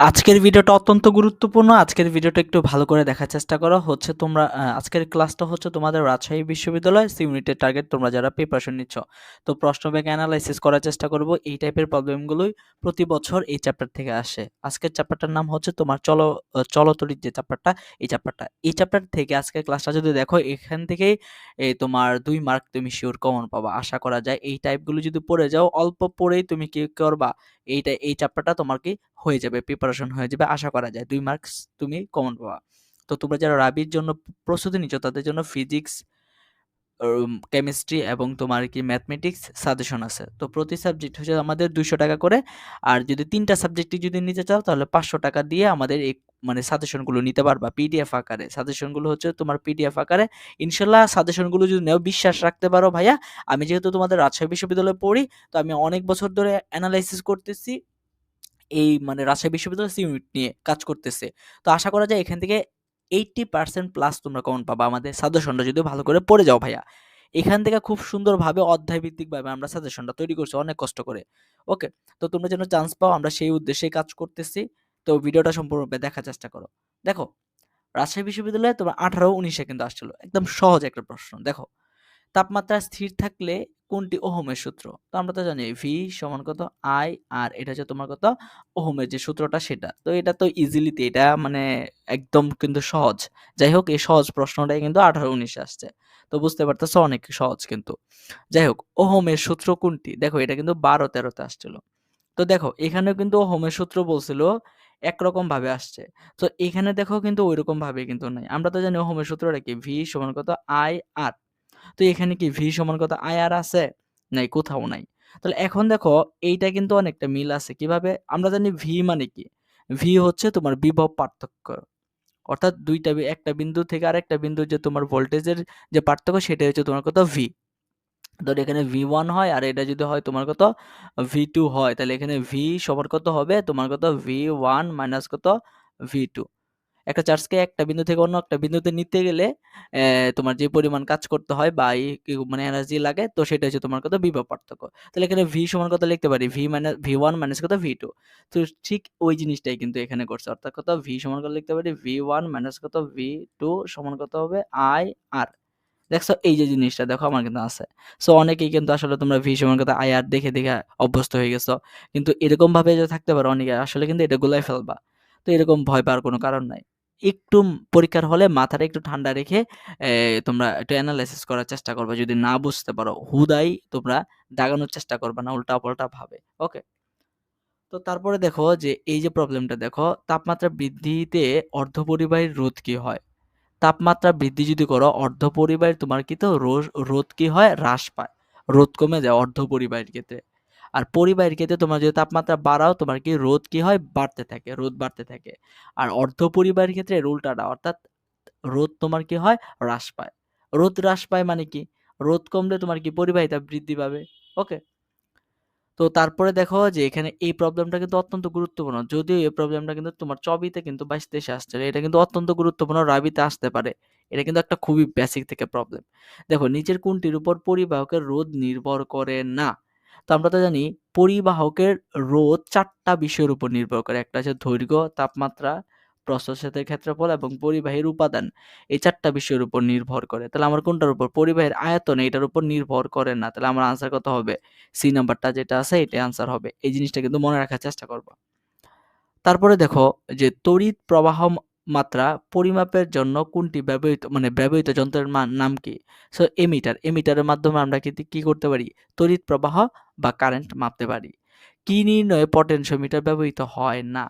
আজকের ভিডিওটা অত্যন্ত গুরুত্বপূর্ণ। আজকের ভিডিওটা একটু ভালো করে দেখার চেষ্টা করো। হচ্ছে তোমরা আজকের ক্লাসটা হচ্ছে তোমাদের রাজশাহী বিশ্ববিদ্যালয় ইউনিটের টার্গেট তোমরা যারা প্রিপারেশন নিচ্ছ। তো প্রশ্ন ব্যাংক অ্যানালাইসিস করার চেষ্টা করব। এই টাইপের প্রবলেমগুলোই প্রতি বছর এই চ্যাপ্টার থেকে আসে। আজকের চ্যাপ্টারটার নাম হচ্ছে তোমার চলো আ চলতরিৎ যে চ্যাপ্টারটা, এই চ্যাপ্টারটা। এই চ্যাপ্টার থেকে আজকের ক্লাসটা যদি দেখো এখান থেকেই এই তোমার দুই মার্ক তুমি শিওর কমন পাবা। আশা করা যায় এই টাইপগুলো যদি পড়ে যাও, অল্প পড়েই তুমি কি করবা? এইটা এই চ্যাপ্টারটা তোমার কি হয়ে যাবে, প্রিপারেশন হয়ে যাবে আশা করা যায়। দুই মার্কস তুমি কমন পাবা। তো তোমরা যারা রাবির জন্য প্রস্তুতি নিচ্ছ তাদের জন্য ফিজিক্স, কেমিস্ট্রি এবং তোমার কি ম্যাথমেটিক্স সাজেশন আছে। তো প্রতি সাবজেক্ট হচ্ছে আমাদের ৳২০০ করে। আর যদি ৩ টা সাবজেক্টই যদি নিতে চাও তাহলে ৳৫০০ দিয়ে আমাদের এই মানে সাজেশনগুলো নিতে পারবা পিডিএফ আকারে। সাজেশনগুলো হচ্ছে তোমার পিডিএফ আকারে। ইনশাল্লাহ সাজেশনগুলো যদি নেও বিশ্বাস রাখতে পারো ভাইয়া, আমি যেহেতু তোমাদের রাজশাহী বিশ্ববিদ্যালয়ে পড়ি, তো আমি অনেক বছর ধরে অ্যানালাইসিস করতেছি। এই মানে রাজশাহী বিশ্ববিদ্যালয় সি ইউনিট নিয়ে কাজ করতেছে। তো আশা করা যায় এখান থেকে 80% প্লাস তোমরা কমন পাবা আমাদের সাজেশনটা যদি ভালো করে পড়ে যাও ভাইয়া। এখান থেকে খুব সুন্দরভাবে অধ্যায়ভিত্তিকভাবে আমরা সাজেশনটা তৈরি করছি অনেক কষ্ট করে। ওকে? তো তোমরা যেন চান্স পাও আমরা সেই উদ্দেশ্যেই কাজ করতেছি। তো ভিডিওটা সম্পূর্ণরূপে দেখার চেষ্টা করো। দেখো, রাজশাহী বিশ্ববিদ্যালয়ে তোমার আঠারো উনিশে কিন্তু আসছিল। একদম সহজ একটা প্রশ্ন। দেখো, তাপমাত্রা স্থির থাকলে কোনটি ওহমের সূত্র? তো আমরা তো জানি ভি সমান কত আই আর এটা হচ্ছে তোমার কত ওহমের যে সূত্রটা সেটা। তো এটা তো ইজিলিতে এটা মানে একদম কিন্তু সহজ। যাই হোক, এই সহজ প্রশ্নটাই কিন্তু আঠারো উনিশে আসছে। তো বুঝতে পারতেছো, অনেক সহজ কিন্তু। যাই হোক, ওহমের সূত্র কোনটি? দেখো, এটা কিন্তু বারো তেরোতে আসছিল। তো দেখো, এখানেও কিন্তু ওহমের সূত্র বলছিল একরকম ভাবে আসছে। তো এখানে দেখো কিন্তু ঐরকম ভাবে কিন্তু নাই। আমরা তো জানি ওহমের সূত্রটা কি ভি সমান কত আই আর। তো এখানে কি ভি সমান কত আই আর আছে? নাই, কোথাও নাই। তাহলে এখন দেখো, এইটা কিন্তু অনেকটা মিল আছে। কীভাবে? আমরা জানি ভি মানে কি? ভি হচ্ছে তোমার বিভব পার্থক্য। অর্থাৎ দুইটা একটা বিন্দু থেকে আরেকটা বিন্দু যে তোমার ভোল্টেজের যে পার্থক্য সেটা হচ্ছে তোমার কত ভি। ধর এখানে ভি ওয়ান হয়, আর এটা যদি হয় তোমার কত ভি টু হয় তাহলে এখানে ভি সমান কত হবে তোমার কত ভি ওয়ান মাইনাস কত V2 একটা চার্জকে একটা বিন্দু থেকে অন্য একটা বিন্দুতে নিতে গেলে তোমার যে পরিমাণ কাজ করতে হয় বা মানে এনার্জি লাগে তো সেটা হচ্ছে তোমার কত বিভব পার্থক্য। তাহলে এখানে V সমান কত লিখতে পারি V মাইনাস V1 মাইনাস কত V2 তো ঠিক ওই জিনিসটাই কিন্তু এখানে করছে। অর্থাৎ কত V সমান কত লিখতে পারি V1 মাইনাস কত V2 সমান কত হবে I R দেখছ এই যে জিনিসটা দেখো আমার কিন্তু আছে। সো অনেকেই কিন্তু আসলে তোমরা ভি সমান কত আই আর দেখে, দেখে অভ্যস্ত হয়ে গেছো। কিন্তু এরকমভাবে যে থাকতে পারো অনেকে আসলে কিন্তু এটা গুলাই ফেলবা। তো এরকম ভয় পাওয়ার কোনো কারণ নাই। একটু পরীক্ষার হলে মাথাটা একটু ঠান্ডা রেখে তোমরা একটু অ্যানালাইসিস করার চেষ্টা করবে যদি না বুঝতে পারো হুদাই তোমরা দাগানোর চেষ্টা করবে না, উল্টা-পাল্টা ভাবে। ওকে? তো তারপরে দেখো যে, এই যে প্রবলেমটা দেখো, তাপমাত্রা বৃদ্ধিতে অর্ধপরিবাহীর রোধ কি হয়? তাপমাত্রা বৃদ্ধি যদি করো অর্ধপরিবাহীর তোমার কি তো রোধ কি হয় হ্রাস পায়। রোধ কমে যায় অর্ধ অর্ধপরিবাহীর ক্ষেত্রে। আর পরিবাহীর ক্ষেত্রে তোমার যদি তাপমাত্রা বাড়াও তোমার কি রোদ কি হয় বাড়তে থাকে, রোদ বাড়তে থাকে। আর অর্ধপরিবাহীর ক্ষেত্রে এর উল্টাটা অর্থাৎ রোদ তোমার কি হয় হ্রাস পায়। রোদ হ্রাস পায় মানে কি? রোদ কমলে তোমার কি পরিবাহিতা বৃদ্ধি পাবে। ওকে? তো তারপরে দেখো যে এখানে এই প্রবলেমটা কিন্তু অত্যন্ত গুরুত্বপূর্ণ। যদিও এই প্রবলেমটা কিন্তু তোমার চবিতে কিন্তু ২২-২৩ এ আসছে। এটা কিন্তু অত্যন্ত গুরুত্বপূর্ণ রাবিতে আসতে পারে। এটা কিন্তু একটা খুবই বেসিক থেকে প্রবলেম। দেখো নিচের কোনটির উপর পরিবাহকের রোদ নির্ভর করে না? তো আমরা তো জানি পরিবাহকের রোধ চারটা বিষয়ের উপর নির্ভর করে। একটা হচ্ছে দৈর্ঘ্য, তাপমাত্রা, প্রস্থচ্ছেদের ক্ষেত্রফল এবং পরিবাহীর উপাদান। এই চারটা বিষয়ের উপর নির্ভর করে। তাহলে আমার কোনটার উপর? পরিবাহীর আয়তন এটার উপর নির্ভর করে না। তাহলে আমার আনসার কত হবে? সি নাম্বারটা যেটা আছে এটাই আনসার হবে। এই জিনিসটা কিন্তু মনে রাখার চেষ্টা করবা। তারপরে দেখো যে তড়িৎ প্রবাহ মাত্রা পরিমাপের জন্য কোনটি ব্যবহৃত মানে ব্যবহৃত যন্ত্রের মান নাম কি? So emitter. এমিটারের মাধ্যমে আমরা কিন্তু কি করতে পারি? তড়িৎ প্রবাহ বা কারেন্ট মাপতে পারি। কি নির্ণয়ে পটেনশিওমিটার ব্যবহৃত হয় না?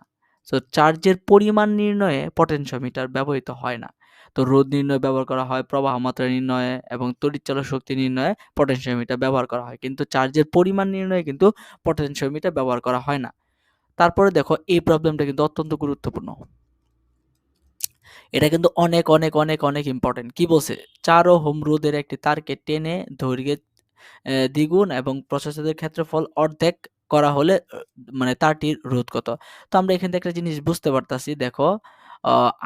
সো চার্জের পরিমাণ নির্ণয়ে পটেনশিওমিটার ব্যবহৃত হয় না। তো রোধ নির্ণয় ব্যবহার করা হয়, প্রবাহ মাত্রা নির্ণয়ে এবং তড়িৎচালক শক্তি নির্ণয়ে পটেনশিওমিটার ব্যবহার করা হয়। কিন্তু চার্জের পরিমাণ নির্ণয়ে কিন্তু পটেনশিওমিটার ব্যবহার করা হয় না। তারপরে দেখো এই প্রবলেমটা কিন্তু অত্যন্ত গুরুত্বপূর্ণ। এটা কিন্তু অনেক, অনেক, অনেক, অনেক ইম্পোর্টেন্ট। কি বলছে? ৪ ওহম রোধের একটি তারকে টেনে দৈর্ঘ্যের দ্বিগুণ এবং প্রস্থচ্ছেদের ক্ষেত্রফল অর্ধেক করা হলে মানে তারটির রোধ কত? তো আমরা এখান থেকে একটা জিনিস বুঝতে পারতাছি দেখো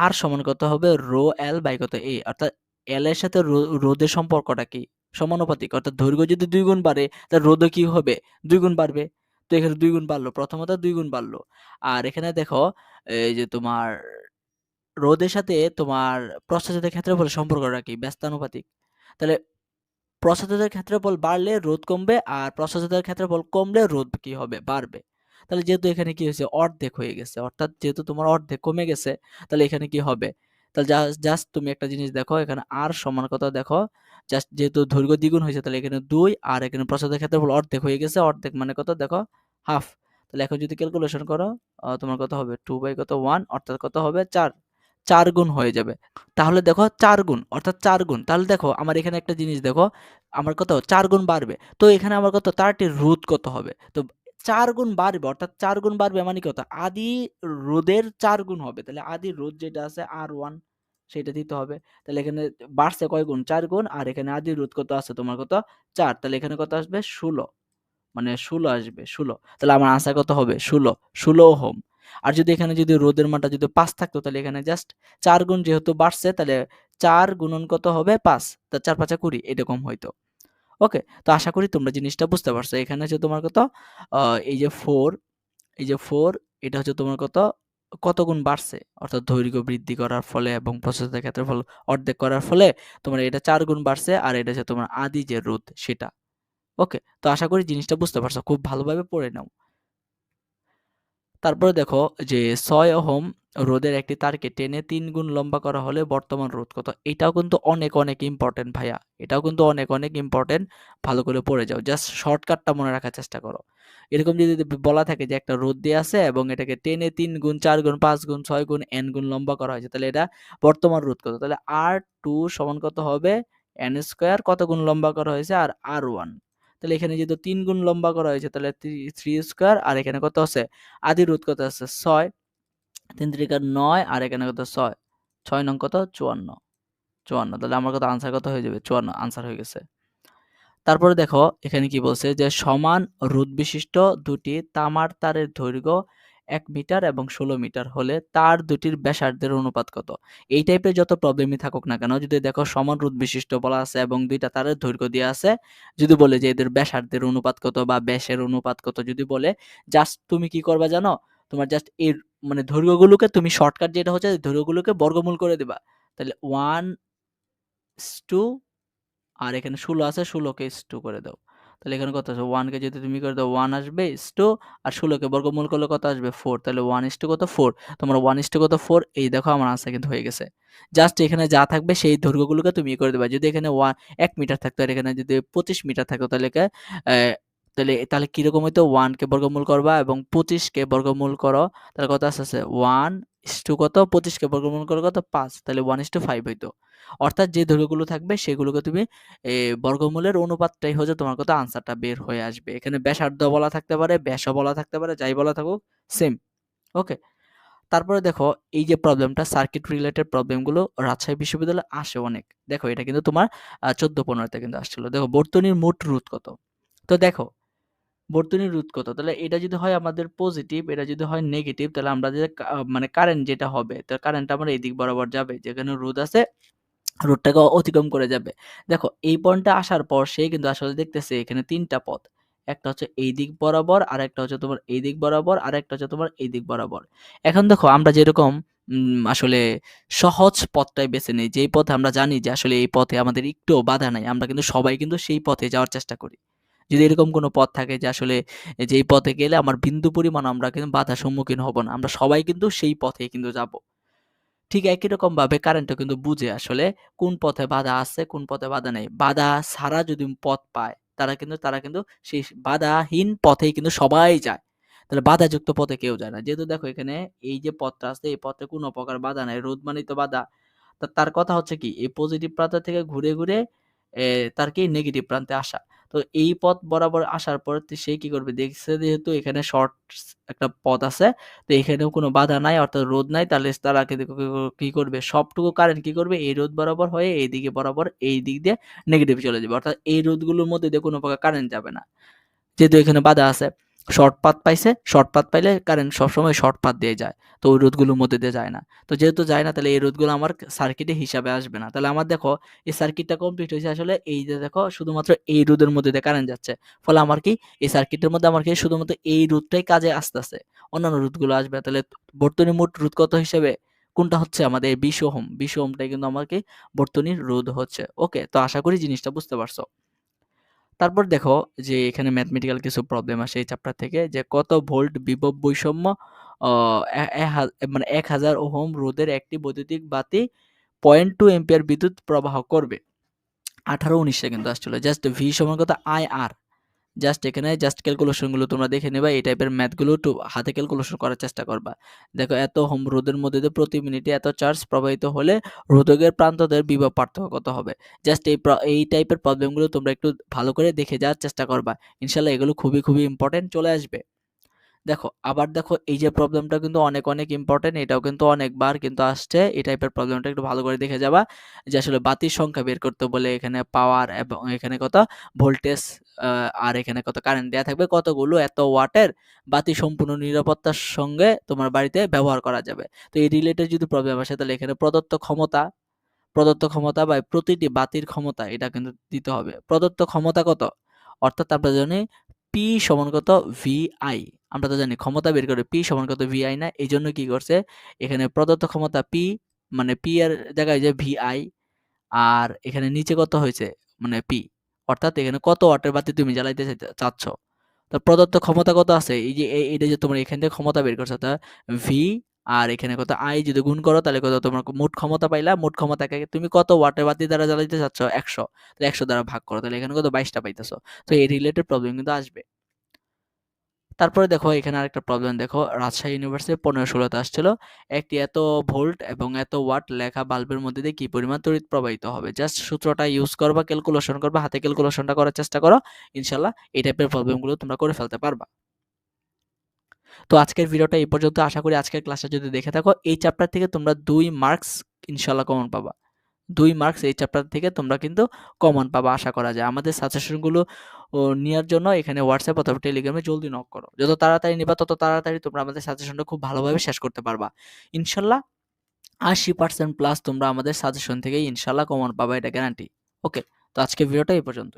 আর সমান কত হবে রো এল বাই কত এ অর্থাৎ এল এর সাথে রো রোধের সম্পর্কটা কি? সমানুপাতিক অর্থাৎ দৈর্ঘ্য যদি ২ গুণ বাড়ে তাহলে রোধও কি হবে? ২ গুণ বাড়বে। তো এখানে দুই গুণ বাড়লো প্রথমত দুই গুণ বাড়লো আর এখানে দেখো এই যে তোমার রোদের সাথে তোমার প্রস্থচ্ছেদের ক্ষেত্রফলের সম্পর্কটা কি? ব্যস্তানুপাতিক। তাহলে প্রস্থচ্ছেদের ক্ষেত্রফল বাড়লে রোদ কমবে আর প্রস্থচ্ছেদের ক্ষেত্রফল কমলে রোদ কি হবে? বাড়বে। তাহলে যেহেতু এখানে কি হয়েছে? অর্ধেক হয়ে গেছে। অর্থাৎ যেহেতু তোমার অর্ধেক কমে গেছে, তাহলে এখানে কি হবে? তাহলে জাস্ট তুমি একটা জিনিস দেখো, এখানে আর সমান কথা দেখো? জাস্ট যেহেতু দৈর্ঘ্য দ্বিগুণ হয়েছে, তাহলে এখানে দুই, আর এখানে প্রস্থচ্ছেদের ক্ষেত্রফল অর্ধেক হয়ে গেছে। অর্ধেক মানে কত দেখো? হাফ তাহলে এখন যদি ক্যালকুলেশন করো তোমার কত হবে? টু বাই কত? ওয়ান অর্থাৎ কত হবে? চার। চার গুণ হয়ে যাবে। তাহলে দেখো চার গুণ, অর্থাৎ চার গুণ। তাহলে দেখো আমার এখানে একটা জিনিস দেখো, আমার কত? চার গুণ বাড়বে। তো এখানে আমার কত? তারটির রোধ কত হবে? তো চার গুণ বাড়বে, অর্থাৎ চার গুণ বাড়বে মানে কত? আদি রোদের চার গুণ হবে। তাহলে আদি রোদ যেটা আছে আর ওয়ান, সেটা দিতে হবে। তাহলে এখানে বাড়ছে কয় গুণ? চার গুণ। আর এখানে আদি রোদ কত আছে? তোমার কত? চার। তাহলে এখানে কত আসবে? ষোলো। মানে ষোলো আসবে, ষোলো। তাহলে আমার আনসার কত হবে? ষোলো। ষোলো হোম আর যদি এখানে যদি রোদের মানটা যদি পাঁচ থাকতো, তাহলে এখানে জাস্ট চার গুণ যেহেতু বাড়ছে, তাহলে চার গুণন কত হবে? পাঁচ। তা চার পাঁচা কুড়ি, এরকম হইতো ওকে তো আশা করি তোমরা জিনিসটা বুঝতে পারছ। এখানে হচ্ছে তোমার কত? এই যে ফোর এই যে ফোর এটা হচ্ছে তোমার কত? কত গুণ বাড়ছে? অর্থাৎ দৈর্ঘ্য বৃদ্ধি করার ফলে এবং প্রসেসের ক্ষেত্রে ফল, অর্ধেক করার ফলে তোমার এটা চার গুণ বাড়ছে আর এটা হচ্ছে তোমার আদি যে রোদ সেটা। ওকে তো আশা করি জিনিসটা বুঝতে পারছ। খুব ভালোভাবে পড়ে নাও। তারপরে দেখো যে ছয় ওহম রোদের একটি তারকে টেনে তিন গুণ লম্বা করা হলে বর্তমান রোধ কত? এটাও কিন্তু অনেক অনেক ইম্পর্টেন্ট ভাইয়া। এটাও কিন্তু অনেক অনেক ইম্পর্টেন্ট ভালো করে পড়ে যাও। জাস্ট শর্টকাটটা মনে রাখার চেষ্টা করো। এরকম যদি বলা থাকে যে একটা রোদ দিয়ে আছে এবং এটাকে টেনে তিন গুণ, চার গুণ, পাঁচ গুণ, ছয় গুণ এন গুণ লম্বা করা হয়েছে, তাহলে এটা বর্তমান রোদ কত? তাহলে আর টু সমান কত হবে? এন স্কোয়ার কত গুণ লম্বা করা হয়েছে? আর আর ওয়ান তাহলে এখানে যেহেতু তিন গুণ লম্বা করা হয়েছে, তাহলে থ্রি স্কোয়ার, আর এখানে কত আছে? আদি রোধ কত আছে? ছয়। তিন ত্রিকার নয়, আর এখানে কত? ছয়। ছয় নং কত? চুয়ান্ন। চুয়ান্ন। তাহলে আমার কত? আনসার কত হয়ে যাবে? চুয়ান্ন। আনসার হয়ে গেছে। তারপরে দেখো, এখানে কি বলছে যে সমান রোধ বিশিষ্ট দুটি তামার তারের দৈর্ঘ্য এক মিটার এবং ষোলো মিটার হলে তার দুটির ব্যাসার্ধের অনুপাত কত? এই টাইপের যত প্রবলেমই থাকুক না কেন, যদি দেখো সমান রোধ বিশিষ্ট বলা আছে এবং দুইটা তারের দৈর্ঘ্য দিয়ে আছে, যদি বলে যে এদের ব্যাসার্ধের অনুপাত কত বা ব্যাসের অনুপাত কত, যদি বলে জাস্ট তুমি কি করবা জানো? তোমার জাস্ট এর মানে দৈর্ঘ্যগুলোকে তুমি শর্টকাট যেটা হচ্ছে দৈর্ঘ্যগুলোকে বর্গমূল করে দিবা। তাহলে ওয়ান টু আর এখানে ষোলো আছে, ষোলোকে টু করে দাও। তাহলে এখানে কত আসবে ওয়ানকে যদি তুমি করে দাও ওয়ান আসবে স্টো আর ষোলোকে বর্গমূল করলে কত আসবে? ফোর তাহলে ওয়ান ইস টু কত? ফোর তোমার ওয়ান ইস টু কত? ফোর এই দেখো আমার আনসার কিন্তু হয়ে গেছে। জাস্ট এখানে যা থাকবে সেই দৈর্ঘ্যগুলোকে তুমি করে দেবে। যদি এখানে ওয়ান এক মিটার থাকতো, আর এখানে যদি পঁচিশ মিটার থাকতো, তাহলে তাহলে তাহলে কীরকম হইতো? ওয়ানকে বর্গমূল করবা এবং পঁচিশকে বর্গমূল করো, তাহলে কত আসছে ওয়ান ইস টু কত? পঁচিশকে বর্গমূল করো কত? পাঁচ, তাহলে ওয়ান ইস টু ফাইভ হইতো। অর্থাৎ যে দৈর্ঘ্যগুলো থাকবে, সেগুলোকে তুমি বর্গমূলের অনুপাতটাই হচ্ছে তোমার কত? আনসারটা বের হয়ে আসবে। এখানে ব্যাসার্ধ বলা থাকতে পারে, ব্যাসও বলা থাকতে পারে, যাই বলা থাকুক সেম ওকে তারপরে দেখো, এই যে প্রবলেমটা সার্কিট রিলেটেড প্রবলেমগুলো রাজশাহী বিশ্ববিদ্যালয়ে আসে অনেক। দেখো, এটা কিন্তু তোমার চোদ্দ পনেরোতে কিন্তু আসছিল। দেখো, বর্তনীর মোট রুট কত? তো দেখো বর্তনীর রোধ কত? তাহলে এটা যদি হয় আমাদের পজিটিভ এটা যদি হয় নেগেটিভ তাহলে আমরা যে মানে কারেন্ট যেটা হবে তাহলে কারেন্ট আমার এই দিক বরাবর যাবে। যেখানে রোধ আছে রোডটাকে অতিক্রম করে যাবে। দেখো, এই পয়েন্টটা আসার পর সে কিন্তু আসলে দেখতেছে এখানে তিনটা পথ। একটা হচ্ছে এই দিক বরাবর আর একটা হচ্ছে তোমার এই দিক বরাবর আর একটা হচ্ছে তোমার এই দিক বরাবর। এখন দেখো, আমরা যেরকম আসলে সহজ পথটাই বেছে নিই। যেই পথে আমরা জানি যে আসলে এই পথে আমাদের একটুও বাধা নাই, আমরা কিন্তু সবাই কিন্তু সেই পথে যাওয়ার চেষ্টা করি। যদি এরকম কোনো পথ থাকে যে আসলে যেই পথে গেলে আমার বিন্দু পরিমাণ আমরা কিন্তু বাধার সম্মুখীন হব না, আমরা সবাই কিন্তু সেই পথে কিন্তু যাব। ঠিক একই রকম ভাবে কারেন্টও কিন্তু বুঝে আসলে কোন পথে বাধা আছে, কোন পথে বাধা নেই। বাধা ছাড়া যদি পথ পায়, তারা কিন্তু তারা কিন্তু সেই বাধাহীন পথেই কিন্তু সবাই যায়। তাহলে বাধাযুক্ত পথে কেউ যায় না। যেহেতু দেখো এখানে এই যে পথটা আছে, এই পথে কোনো প্রকার বাধা নাই রোদ মানিত বাধা তার কথা হচ্ছে কি? এই পজিটিভ প্রান্ত থেকে ঘুরে ঘুরে তার কি? নেগেটিভ প্রান্তে আসা। তো এই পথ বরাবর আসার পর সে কি করবে? দেখছে যেহেতু এখানে শর্ট একটা পথ আছে, তো এখানেও কোনো বাধা নাই অর্থাৎ রোদ নাই, তাহলে তারা কি করবে? সবটুকু কারেন্ট কি করবে? এই রোদ বরাবর হয়ে এই দিকে বরাবর এই দিক দিয়ে নেগেটিভ চলে যাবে। অর্থাৎ এই রোদগুলোর মধ্যে দিয়ে কোনো প্রকার কারেন্ট যাবে না। যেহেতু এখানে বাধা আছে শর্ট পাথ পাইছে শর্টপাত পাইলে কারেন্ট সবসময় শর্ট পাথ দিয়ে যায়, তো ওই রোধগুলোর মধ্যে দিয়ে যায় না। তো যেহেতু যায় না, তাহলে এই রোধগুলো আমার সার্কিটে হিসাবে আসবে না। তাহলে আমার দেখো, এই সার্কিটটা কমপ্লিট হয়েছে আসলে এই যে দেখো, শুধুমাত্র এই রোধের মধ্যে দিয়ে কারেন্ট যাচ্ছে। ফলে আমার কি, এই সার্কিটের মধ্যে আমার কি শুধুমাত্র এই রোধটাই কাজে আসতেছে, অন্যান্য রোধগুলো আসবে তাহলে বর্তনী মোট রোধ কত হিসেবে? কোনটা হচ্ছে আমাদের বিশ ওহম? বিশ ওহমটাই কিন্তু আমাকে বর্তনীর রোধ হচ্ছে। ওকে তো আশা করি জিনিসটা বুঝতে পারছ। তারপর দেখো যে এখানে ম্যাথমেটিক্যাল কিছু প্রবলেম আসে এই চ্যাপ্টার থেকে যে কত ভোল্ট বিভব বৈষম্য মানে এক হাজার ওহম রোদের একটি বৈদ্যুতিক বাতি পয়েন্ট টু এম্পিয়ার বিদ্যুৎ প্রবাহ করবে। আঠারো উনিশে কিন্তু আসছিল। জাস্ট ভি সমান কত? আই আর জাস্ট এখানে জাস্ট ক্যালকুলেশনগুলো তোমরা দেখে নেবা, এই টাইপের ম্যাথগুলো একটু হাতে ক্যালকুলেশন করার চেষ্টা করবা। দেখো, এত হোম রোদের মধ্যে দিয়ে প্রতি মিনিটে এত চার্জ প্রবাহিত হলে রোধকের প্রান্তদের বিভব পার্থক্য কত হবে? জাস্ট এই এই টাইপের প্রবলেমগুলো তোমরা একটু ভালো করে দেখে যাওয়ার চেষ্টা করবা। ইনশাল্লাহ এগুলো খুবই খুবই ইম্পর্টেন্ট চলে আসবে। দেখো, আবার দেখো এই যে প্রবলেমটা কিন্তু অনেক অনেক ইম্পর্টেন্ট এটাও কিন্তু অনেকবার কিন্তু আসছে। এই টাইপের প্রবলেমটা একটু ভালো করে দেখে যাবা। যে আসলে বাতির সংখ্যা বের করতে বলে এখানে পাওয়ার এবং এখানে কত? ভোল্টেজ আর এখানে কত কারেন্ট দেওয়া থাকবে? কতগুলো? এত ওয়াটের বাতি সম্পূর্ণ নিরাপত্তার সঙ্গে তোমার বাড়িতে ব্যবহার করা যাবে। তো এই রিলেটেড যদি প্রবলেম আসে, তাহলে এখানে প্রদত্ত ক্ষমতা প্রদত্ত ক্ষমতা বা প্রতিটি বাতির ক্ষমতা এটা কিন্তু দিতে হবে। প্রদত্ত ক্ষমতা কত? অর্থাৎ আমরা জানি পি সমান কত ভি আই আমরা তো জানি ক্ষমতা বের করে পি সমান কত ভি আই না, এই জন্য কি করছে? এখানে প্রদত্ত ক্ষমতা পি মানে পি এর জায়গায় যে ভি আই আর এখানে নিচে কত হয়েছে? মানে পি অর্থাৎ এখানে কত ওয়াটের বাতি তুমি জ্বালাইতে চাচ্ছ? তো প্রদত্ত ক্ষমতা কত আছে? এই যে এটা যে তোমার এখান থেকে ক্ষমতা বের করছে তা ভি আর এখানে কত আই যদি গুণ করো, তাহলে কত তোমার মোট ক্ষমতা পাইলা, মোট ক্ষমতাকে তুমি কত ওয়াটের বাতি দ্বারা জ্বালাইতে চাচ্ছ? একশো। তাহলে একশো দ্বারা ভাগ করো, তাহলে এখানে কত বাইশটা পাইতেছো। তো এই রিলেটেড প্রবলেম কিন্তু আসবে। তারপরে দেখো, এখানে আরেকটা প্রবলেম দেখো, রাজশাহী ইউনিভার্সিটি পনেরো ষোলোতে আসছিল। একটি এত ভোল্ট এবং এত ওয়াট লেখা বাল্বের মধ্যে দিয়ে কি পরিমাণ তড়িৎ প্রবাহিত হবে? জাস্ট সূত্রটা ইউজ করবা ক্যালকুলেশন করবা, হাতে ক্যালকুলেশনটা করার চেষ্টা করো। ইনশাল্লাহ এই টাইপের প্রবলেমগুলো তোমরা করে ফেলতে পারবা। তো আজকের ভিডিওটা এই পর্যন্ত। আশা করি আজকের ক্লাসটা যদি দেখে থাকো, এই চ্যাপ্টার থেকে তোমরা দুই মার্কস ইনশাল্লাহ কমন পাবা। দুই মার্কস এই চ্যাপ্টার থেকে তোমরা কিন্তু কমন পাবা, আশা করা যায়। আমাদের সাজেশনগুলো নেওয়ার জন্য এখানে হোয়াটসঅ্যাপ অথবা টেলিগ্রামে জলদি নক করো। যত তাড়াতাড়ি নিবা, তত তাড়াতাড়ি তোমরা আমাদের সাজেশনটা খুব ভালোভাবে শেষ করতে পারবা। ইনশাল্লাহ আশি পার্সেন্ট প্লাস তোমরা আমাদের সাজেশন থেকেই ইনশাল্লাহ কমন পাবা, এটা গ্যারান্টি ওকে তো আজকে ভিডিওটা এই পর্যন্তই।